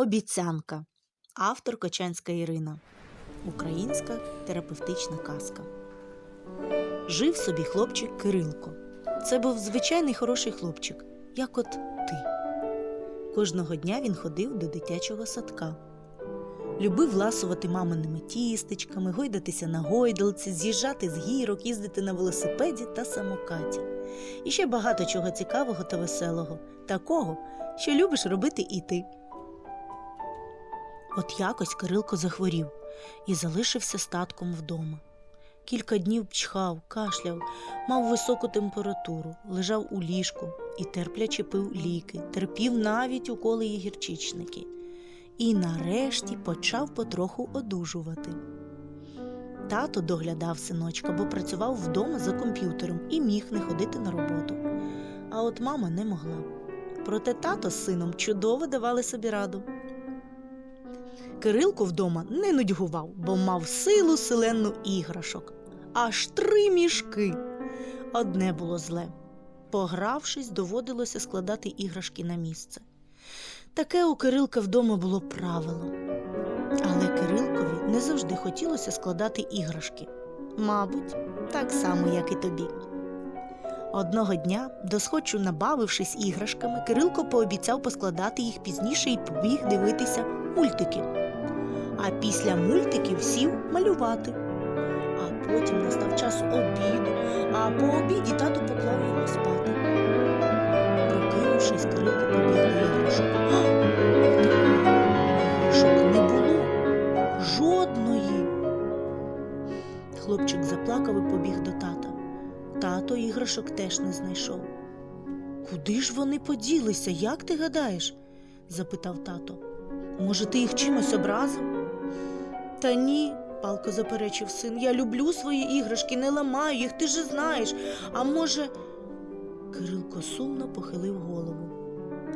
Обіцянка. Автор Кочанська Ірина. Українська терапевтична казка. Жив собі хлопчик Кирилко. Це був звичайний хороший хлопчик, як от ти. Кожного дня він ходив до дитячого садка. Любив ласувати маминими тістечками, гойдатися на гойдалці, з'їжджати з гірок, їздити на велосипеді та самокаті. І ще багато чого цікавого та веселого, такого, що любиш робити і ти. От якось Кирилко захворів і залишився статком вдома. Кілька днів чхав, кашляв, мав високу температуру, лежав у ліжку і терпляче пив ліки, терпів навіть уколи і гірчичники. І нарешті почав потроху одужувати. Тато доглядав синочка, бо працював вдома за комп'ютером і міг не ходити на роботу. А от мама не могла. Проте тато з сином чудово давали собі раду. Кирилко вдома не нудьгував, бо мав силу селенну іграшок. Аж три мішки. Одне було зле. Погравшись, доводилося складати іграшки на місце. Таке у Кирилка вдома було правило. Але Кирилкові не завжди хотілося складати іграшки. Мабуть, так само, як і тобі. Одного дня, досхочу набавившись іграшками, Кирилко пообіцяв поскладати їх пізніше і побіг дивитися мультики. А після мультиків сів малювати. А потім настав час обіду, а по обіді тато поклав його спати. Прокинувшись, Кирилко побіг до іграшок. Іграшок не було. Жодної. Хлопчик заплакав і побіг до тата. Тато іграшок теж не знайшов. Куди ж вони поділися, як ти гадаєш? запитав тато. Може, ти їх чимось образив? Та ні, палко заперечив син. Я люблю свої іграшки, не ламаю їх, ти же знаєш. А може. Кирилко сумно похилив голову.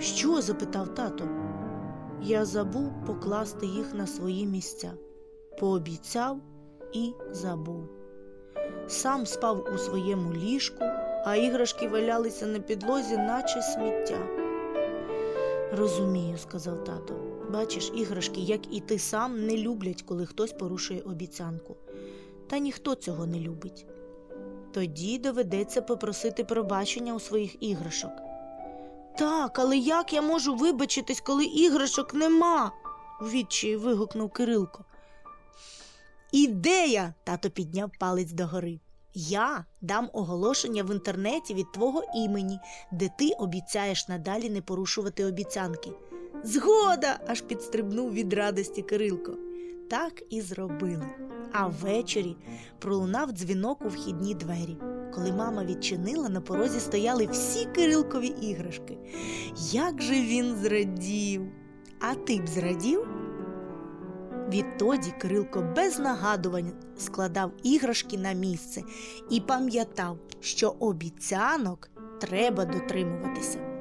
Що? запитав тато. Я забув покласти їх на свої місця. Пообіцяв і забув. Сам спав у своєму ліжку, а іграшки валялися на підлозі, наче сміття. Розумію, сказав тато. Бачиш, іграшки, як і ти сам, не люблять, коли хтось порушує обіцянку. Та ніхто цього не любить. Тоді доведеться попросити пробачення у своїх іграшок. Так, але як я можу вибачитись, коли іграшок нема? у відчаї вигукнув Кирилко. Ідея! тато підняв палець догори. Я дам оголошення в інтернеті від твого імені, де ти обіцяєш надалі не порушувати обіцянки. Згода! аж підстрибнув від радості Кирилко. Так і зробили. А ввечері пролунав дзвінок у вхідні двері. Коли мама відчинила, на порозі стояли всі Кирилкові іграшки. Як же він зрадів! А ти б зрадів? Відтоді Кирилко без нагадувань складав іграшки на місце і пам'ятав, що обіцянок треба дотримуватися.